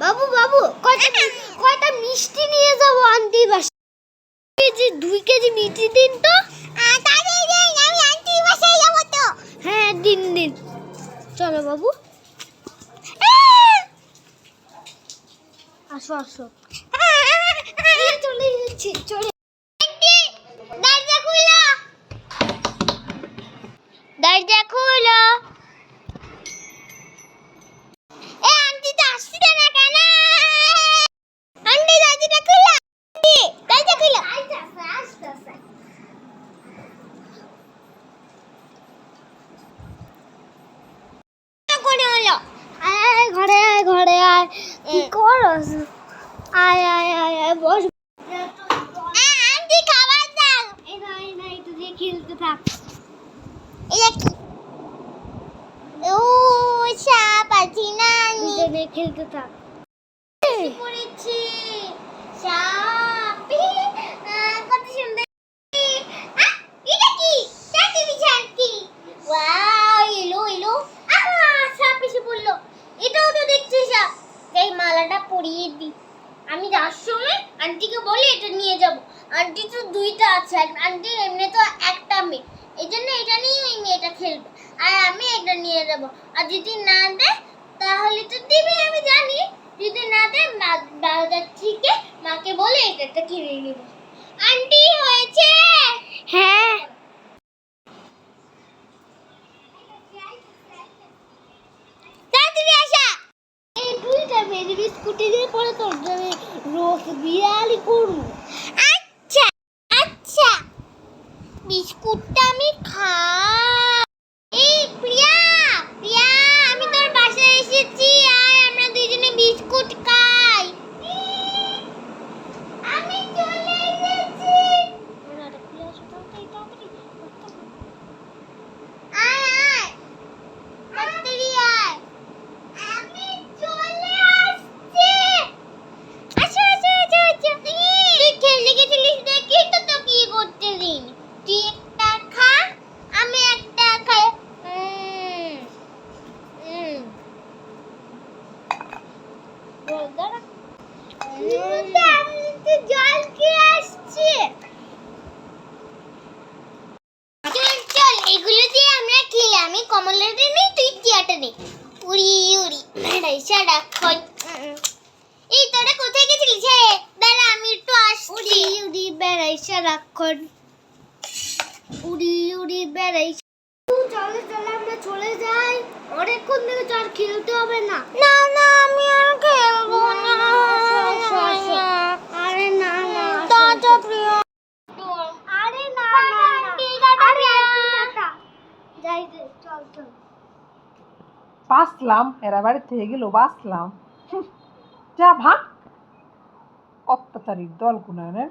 বাবু কয়টা কয়টা মিষ্টি নিয়ে যাব আন্টি বাসা কেজি দুই কেজি মিষ্টি দিন তো। আমি আন্টি বাসায় যাব তো। হ্যাঁ দিন দিন। চলো বাবু। আসো আসো। এই চলে যাচ্ছি চলে দরজা খুলো। দরজা খুলো এ আন্টি তো আসছে না কেন আন্টি দরজাটা খুলো আন্টি দরজা খুলো আসতেছে আসতেছে করে হলো আয় আয় ঘরে আয় ঘরে আয়। কি করস? আয় আয় আয় আয় বস। আন্টি খাবার দাও। এই না এই না একটু দিয়ে খেলতে থাক। এটা কি? ও সাপ আছি না খেলতে থাক। পড়েছি আমি আন্টিকে বলি এটা নিয়ে যাব। আন্টি তো দুইটা আছে আন্টি এমনি তো একটা মেয়ে। এই জন্য এটা নিয়ে ওই মেয়েটা খেলবে। আর আমি এটা নিয়ে যাব। আর যদি না দেয়, তাহলে তো দিবে, আমি জানি। যদি না দেয় বাজার থেকে মাকে বলে এটা কিনে নিব। আন্টি হয়েছে? হ্যাঁ তাড়াতাড়ি আসা এই মেরি বিস্কুটি দিয়ে পরে তোর জন্য রোজ বিয়ালি করু আচ্ছা আচ্ছা। বিস্কুটটা আমি খাই এই প্রিয়া প্রিয়া আমি তোর বাসায় এসেছি আর আমরা দুইজনে বিস্কুট খাই আমি চলে এসেছি আয় আয় তাড়াতাড়ি আয় আমি চলে আসছি আসো আসো আসো আসো তুই খেলতে গেছিলিস দেখি তো তো কি করতে দিন তুই একটা খা আমি একটা খাই উম, উম। দাঁড়া। উম, আমি তো জল খেয়ে আসছি। চল চল এগুলো দিয়ে আমরা খেলে আমি কমলাটা নেই তুই টিয়াটা নে উড়ি উড়ি মেডাই সারা খই এই তোরা কোথায় গেছিলিস? হে দাঁড়া আমি একটু আসছি। উড়ি উড়ি বেড়াই সারাক্ষণ উড়ি উড়ি বেড়াই চলে চলে আমরা চলে যাই। অনেকক্ষণ থেকে তো আর খেলতে হবে না। না না আমি আর খেলব না আরে না না টাটা প্রিয়। আরে না না টাটা যাই চল চল। বাঁচলাম এরা বাড়ি থেকে গেল বাঁচলাম। হুঁ, যা ভাগ। অত্যাচারীর দল গুণায়নের